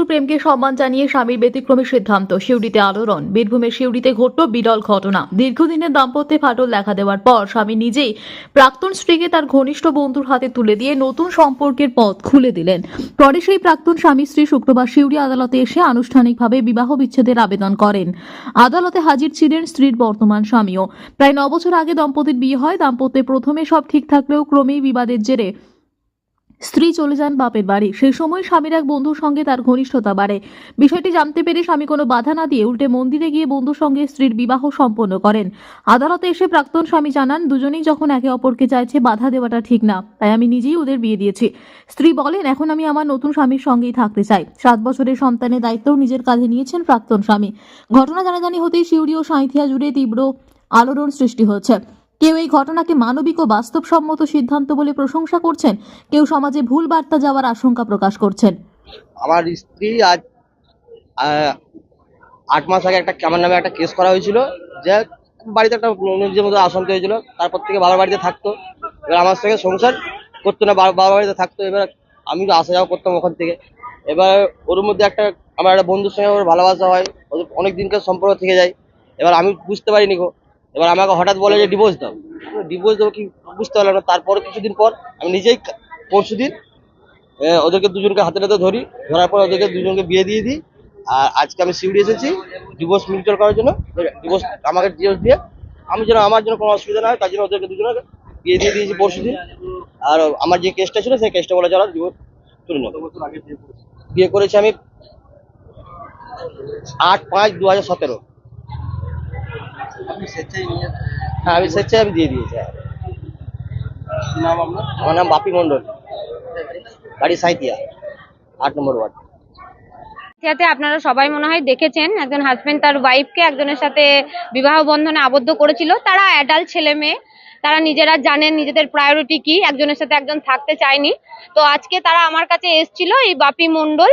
বন্ধুর প্রেমকে সম্মান জানিয়ে স্বামীর ব্যতিক্রমী সিদ্ধান্ত। শিউড়িতে আলোড়ন। বীরভূমের শিউড়িতে ঘটল বিরল ঘটনা। দীর্ঘদিনের দাম্পত্যে ফাটল দেখা দেওয়ার পর স্বামী নিজেই প্রাক্তন স্ত্রীকে তার ঘনিষ্ঠ বন্ধুর হাতে তুলে দিয়ে নতুন সম্পর্কের পথ খুলে দিলেন। পরে সেই প্রাক্তন স্বামী স্ত্রী শুক্রবার শিউড়ি আদালতে এসে আনুষ্ঠানিকভাবে বিবাহ বিচ্ছেদের আবেদন করেন। আদালতে হাজির ছিলেন স্ত্রীর বর্তমান স্বামীও। প্রায় ন বছর আগে দম্পতির বিয়ে হয়। দাম্পত্যে প্রথমে সব ঠিক থাকলেও ক্রমেই বিবাদের জেরে স্ত্রী চলে যান বাপের বাড়ি। সেই সময় স্বামীর এক বন্ধুর সঙ্গে তার ঘনিষ্ঠতা বাড়ে। বিষয়টি জানতে পেরে স্বামী কোনো বাধা না দিয়ে উল্টে মন্দিরে গিয়ে বন্ধুর সঙ্গে স্ত্রীর বিবাহ সম্পন্ন করেন। আদালতে এসে প্রাক্তন স্বামী জানান, দুজনেই যখন একে অপরকে চাইছে, বাধা দেওয়াটা ঠিক না। তাই আমি নিজেই ওদের বিয়ে দিয়েছি। স্ত্রী বলেন, এখন আমি আমার নতুন স্বামীর সঙ্গেই থাকতে চাই। সাত বছরের সন্তানের দায়িত্বও নিজের কাঁধে নিয়েছেন প্রাক্তন স্বামী। ঘটনা জানাজানি হতেই শিউড়ি ও সাঁইথিয়া জুড়ে তীব্র আলোড়ন সৃষ্টি হচ্ছে। কেউ এই ঘটনাকে মানবিক ও বাস্তবসম্মত সিদ্ধান্ত বলে প্রশংসা করছেন, কেউ সমাজে ভুল বার্তা যাওয়ার আশঙ্কা প্রকাশ করছেন। আমার স্ত্রী আজ আট মাস আগে একটা আমার নামে একটা কেস করা হয়েছিল যে বাড়িতে একটা নিজের মধ্যে অশান্তি হয়েছিল, তারপর থেকে বাবার বাড়িতে থাকতো। এবার আমার সঙ্গে সংসার করতো না বাবার বাড়িতে থাকতো, এবার আমি তো আসা যাওয়া করতাম ওখান থেকে। এবার ওর মধ্যে একটা, আমার একটা বন্ধুর সঙ্গে ওর ভালোবাসা হয় অনেক দিনকার সম্পর্ক থেকে যায়। এবার আমি বুঝতে পারিনি গো এবার আমাকে হঠাৎ বলে যে ডিভোর্স দাও। ডিভোর্স দেবো কি বুঝতে পারলাম না। তারপর কিছুদিন পর আমি নিজেই পরশু দিন ওদেরকে দুজনকে হাতে হাতে ধরি। ধরার পর ওদেরকে দুজনকে বিয়ে দিয়ে দিই। আর আজকে আমি শিউড়ি এসেছি ডিভোর্স মিউচুয়াল করার জন্য। ডিভোর্স আমাকে ডিভোর্স দিয়ে। আমি যেন আমার জন্য কোনো অসুবিধা না হয়, তার জন্য ওদেরকে দুজনকে বিয়ে দিয়ে দিয়েছি পরশু দিন। আর আমার যে কেসটা ছিল, সেই কেসটা বলে যারা ডিভোর্স তুলে নেব বিয়ে করেছি আমি আট পাঁচ দু হাজার সতেরো। হ্যাঁ আমি স্বেচ্ছায় আমি দিয়ে দিয়েছি। আমার নাম বাপি মন্ডল বাড়ি সাঁইতিয়া আট নম্বর ওয়ার্ড। যাতে আপনারা সবাই মনে হয় দেখেছেন একজন হাজবেন্ড তার ওয়াইফকে একজনের সাথে বিবাহ বন্ধনে আবদ্ধ করেছিল। তারা অ্যাডাল্ট ছেলে মেয়ে তারা নিজেরা জানেন নিজেদের প্রায়োরিটি কি, একজনের সাথে একজন থাকতে চায়নি। তো আজকে তারা আমার কাছে এসছিল এই বাপি মণ্ডল,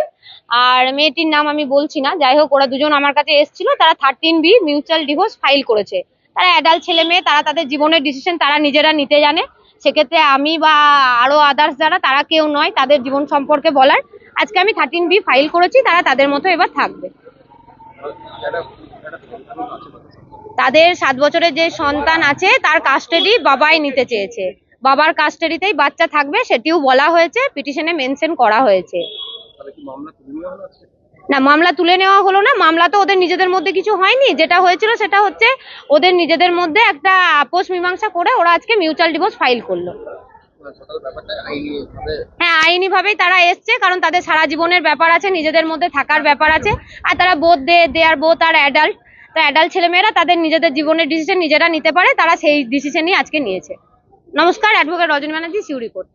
আর মেয়েটির নাম আমি বলছি না, যাই হোক ওরা দুজন আমার কাছে এসছিল, তারা thirteen B mutual divorce file করেছে। তারা অ্যাডাল্ট ছেলে মেয়ে, তারা তাদের জীবনের ডিসিশন তারা নিজেরা নিতে জানে। সেক্ষেত্রে আমি বা আরও আদার্স যারা, তারা কেউ নয়, তাদের জীবন সম্পর্কে বলার। আজকে আমি থার্টিন বি ফাইল করেছি, তারা তাদের মতো এবার থাকবে। তাদের সাত বছরের যে সন্তান আছে তার কাস্টাডি বাবাই নিতে চেয়েছে। বাবার কাস্টাডিতেই বাচ্চা থাকবে সেটিও বলা হয়েছে পিটিশনে মেনশন করা হয়েছে। না মামলা তুলে নেওয়া হলো না মামলা তো ওদের নিজেদের মধ্যে কিছু হয়নি। যেটা হয়েছিল সেটা হচ্ছে ওদের নিজেদের মধ্যে একটা আপোষ মীমাংসা করে ওরা আজকে মিউচুয়াল ডিভোর্স ফাইল করল। হ্যাঁ আইনি ভাবেই তারা এসছে কারণ তাদের সারা জীবনের ব্যাপার আছে নিজেদের মধ্যে থাকার ব্যাপার আছে। আর তারা বোধ দে দে আর বোধ আর অ্যাডাল্ট তো অ্যাডাল্ট ছেলেমেয়েরা তাদের নিজেদের জীবনের ডিসিশন নিজেরা নিতে পারে, তারা সেই ডিসিশনই আজকে নিয়েছে। নমস্কার অ্যাডভোকেট রজনী ব্যানার্জি সিউড়ি কোর্ট